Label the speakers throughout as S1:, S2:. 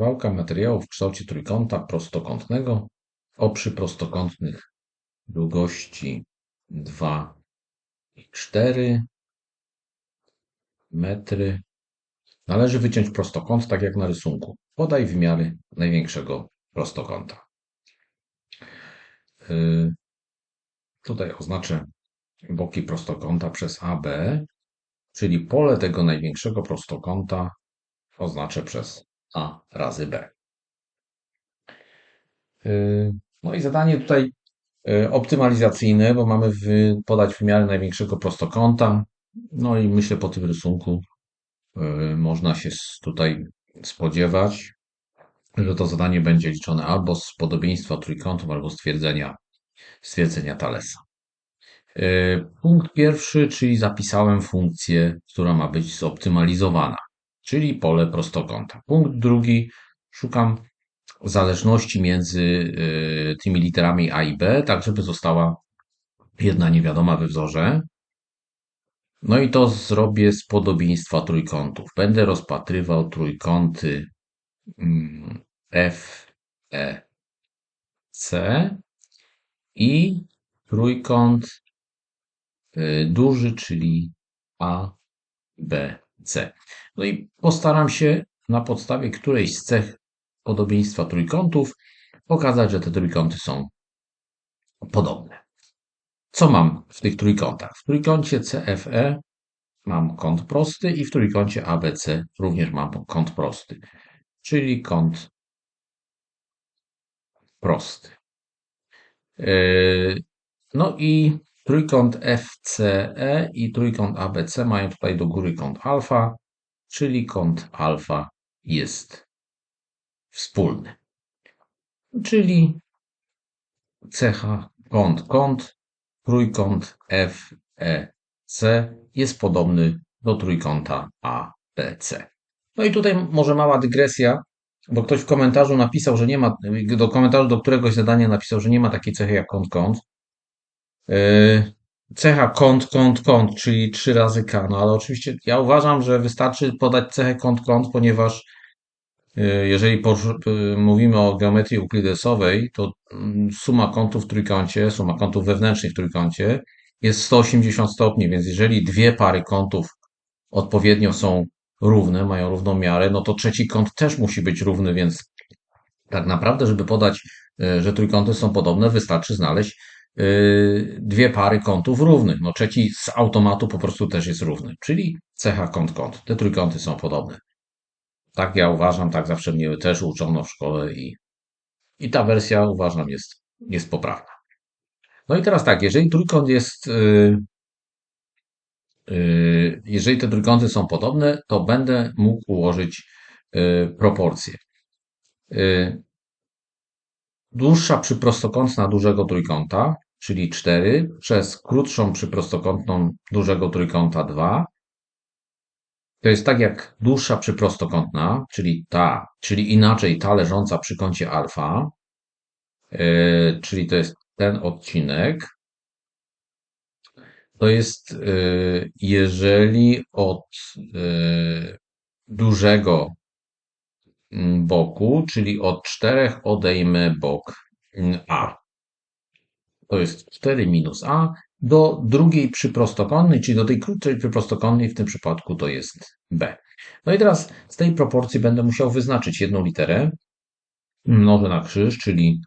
S1: Kawałka materiału w kształcie trójkąta prostokątnego o przyprostokątnych długości 2 i 4 metry. Należy wyciąć prostokąt, tak jak na rysunku. Podaj wymiary największego prostokąta. Yy, tutaj oznaczę boki prostokąta przez AB, czyli pole tego największego prostokąta oznaczę przez A razy B. Yy, no i zadanie tutaj yy, optymalizacyjne, bo mamy podać wymiary największego prostokąta. No i myślę po tym rysunku można się tutaj spodziewać, że to zadanie będzie liczone albo z podobieństwa trójkątów, albo stwierdzenia, stwierdzenia Thalesa. E, punkt pierwszy, czyli zapisałem funkcję, która ma być zoptymalizowana, czyli pole prostokąta. Punkt drugi, szukam zależności między e, tymi literami A i B, tak żeby została jedna niewiadoma we wzorze. No i to zrobię z podobieństwa trójkątów. Będę rozpatrywał trójkąty mm, F, E, C i trójkąt y, duży, czyli A, B, C. No i postaram się na podstawie którejś z cech podobieństwa trójkątów pokazać, że te trójkąty są podobne. Co mam w tych trójkątach? W trójkącie CFE mam kąt prosty i w trójkącie ABC również mam kąt prosty, czyli kąt prosty. Yy, no i trójkąt FCE i trójkąt ABC mają tutaj do góry kąt alfa, czyli kąt alfa jest wspólny. Czyli cecha kąt kąt, trójkąt FEC jest podobny do trójkąta ABC. No i tutaj może mała dygresja, bo ktoś w komentarzu napisał, że nie ma, do komentarzu do któregoś zadania napisał, że nie ma takiej cechy jak kąt kąt. Yy, cecha kąt, kąt, kąt, czyli trzy razy k. No ale oczywiście ja uważam, że wystarczy podać cechę kąt, kąt, ponieważ yy, jeżeli yy, mówimy o geometrii euklidesowej, to mm, suma kątów w trójkącie, suma kątów wewnętrznych w trójkącie jest 180 stopni, więc jeżeli dwie pary kątów odpowiednio są równe, mają równą miarę, no to trzeci kąt też musi być równy, więc tak naprawdę, żeby podać, że trójkąty są podobne, wystarczy znaleźć dwie pary kątów równych. No trzeci z automatu po prostu też jest równy, czyli cecha kąt-kąt. Te trójkąty są podobne. Tak ja uważam, tak zawsze mnie też uczono w szkole i, i ta wersja uważam jest, jest poprawna. No i teraz tak, jeżeli trójkąt jest, yy, jeżeli te trójkąty są podobne, to będę mógł ułożyć yy, proporcje. Yy, dłuższa przyprostokątna dużego trójkąta, czyli 4, przez krótszą przyprostokątną dużego trójkąta 2. To jest tak jak dłuższa przyprostokątna, czyli ta, czyli inaczej ta leżąca przy kącie alfa, yy, czyli to jest ten odcinek. To jest, yy, jeżeli od yy, dużego boku, czyli od 4 odejmę bok mm, A. To jest 4 minus A do drugiej przyprostokątnej, czyli do tej krótszej przyprostokątnej, w tym przypadku to jest B. No i teraz z tej proporcji będę musiał wyznaczyć jedną literę, mnożę na krzyż, czyli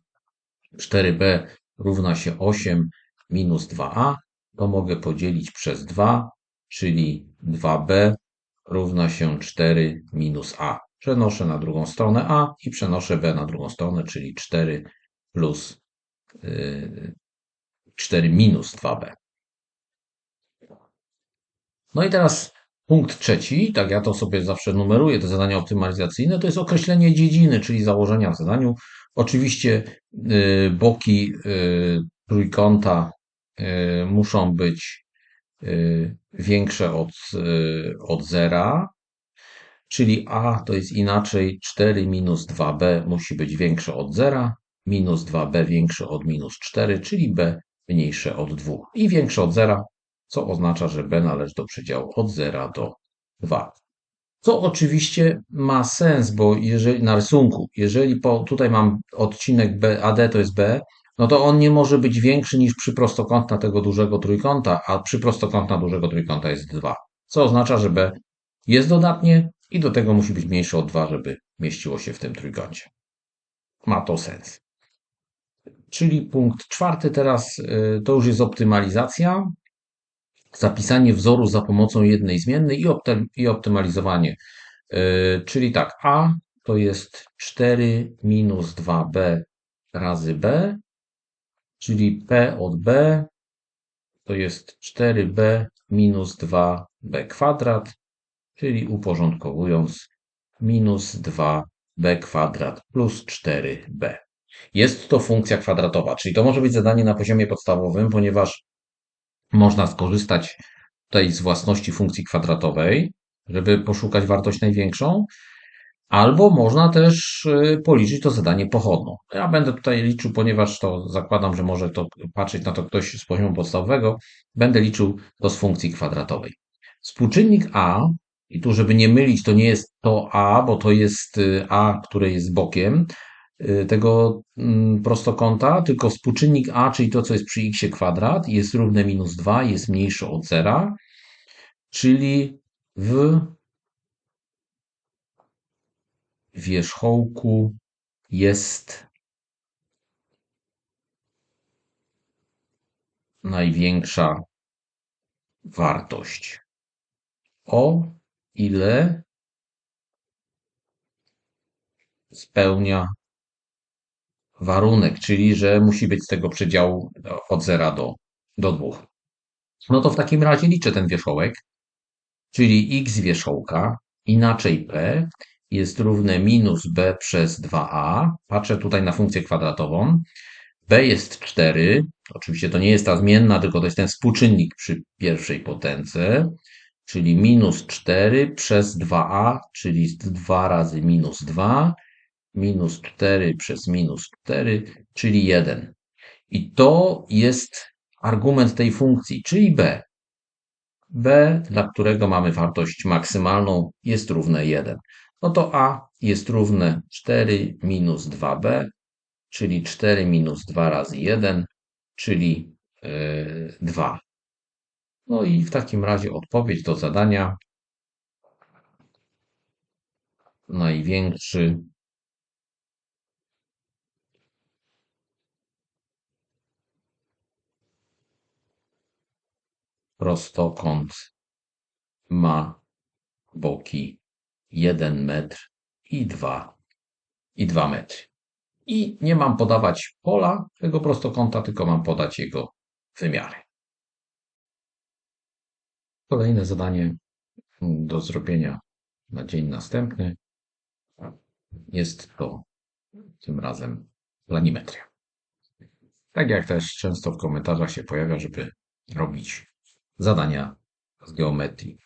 S1: 4b równa się 8 minus 2a, to mogę podzielić przez 2, czyli 2b równa się 4 minus a przenoszę na drugą stronę A i przenoszę B na drugą stronę, czyli 4 plus 4 y, minus 2B. No i teraz punkt trzeci, tak ja to sobie zawsze numeruję, te zadania optymalizacyjne, to jest określenie dziedziny, czyli założenia w zadaniu. Oczywiście y, boki y, trójkąta muszą być większe od, od zera, czyli a to jest inaczej 4 minus 2b musi być większe od 0, minus 2b większe od minus 4, czyli b mniejsze od 2 i większe od 0, co oznacza, że b należy do przedziału od 0 do 2. Co oczywiście ma sens, bo jeżeli na rysunku, jeżeli po, tutaj mam odcinek B, AD to jest B, no to on nie może być większy niż przyprostokątna tego dużego trójkąta, a przyprostokątna dużego trójkąta jest 2. Co oznacza, że B jest dodatnie i do tego musi być mniejsze od 2, żeby mieściło się w tym trójkącie. Ma to sens. Czyli punkt czwarty teraz y, to już jest optymalizacja. Zapisanie wzoru za pomocą jednej zmiennej i, opty, i optymalizowanie. Y, czyli tak, A to jest 4 minus 2B razy B, czyli P od B to jest 4B minus 2B kwadrat, czyli uporządkowując minus 2B kwadrat plus 4B. Jest to funkcja kwadratowa, czyli to może być zadanie na poziomie podstawowym, ponieważ można skorzystać tutaj z własności funkcji kwadratowej, żeby poszukać wartość największą, albo można też y, policzyć to zadanie pochodną. Ja będę tutaj liczył, ponieważ to zakładam, że może to patrzeć na to ktoś z poziomu podstawowego, będę liczył to z funkcji kwadratowej. Współczynnik a, i tu żeby nie mylić, to nie jest to a, bo to jest y, a, które jest bokiem, Y, tego mm, prostokąta, tylko współczynnik a, czyli to, co jest przy x kwadrat, jest równe minus 2, jest mniejsze od zera, czyli w wierzchołku jest największa wartość. O ile spełnia warunek, czyli że musi być z tego przedziału od 0 do, do 2. No to w takim razie liczę ten wierzchołek, czyli x wierzchołka, inaczej p, jest równe minus b przez 2a. Patrzę tutaj na funkcję kwadratową. b jest 4, oczywiście to nie jest ta zmienna, tylko to jest ten współczynnik przy pierwszej potędze, czyli minus 4 przez 2a, czyli 2 razy minus 2, minus 4 przez minus 4, czyli 1. I to jest argument tej funkcji, czyli b. b, dla którego mamy wartość maksymalną, jest równe 1. No to a jest równe 4 minus 2b, czyli 4 minus 2 razy 1, czyli yy, 2. No i w takim razie odpowiedź do zadania największy Prostokąt ma boki 1 metr i 2, i 2 metry. I nie mam podawać pola tego prostokąta, tylko mam podać jego wymiary. Kolejne zadanie do zrobienia na dzień następny jest to tym razem planimetria. Tak jak też często w komentarzach się pojawia, żeby robić zadania z geometrii.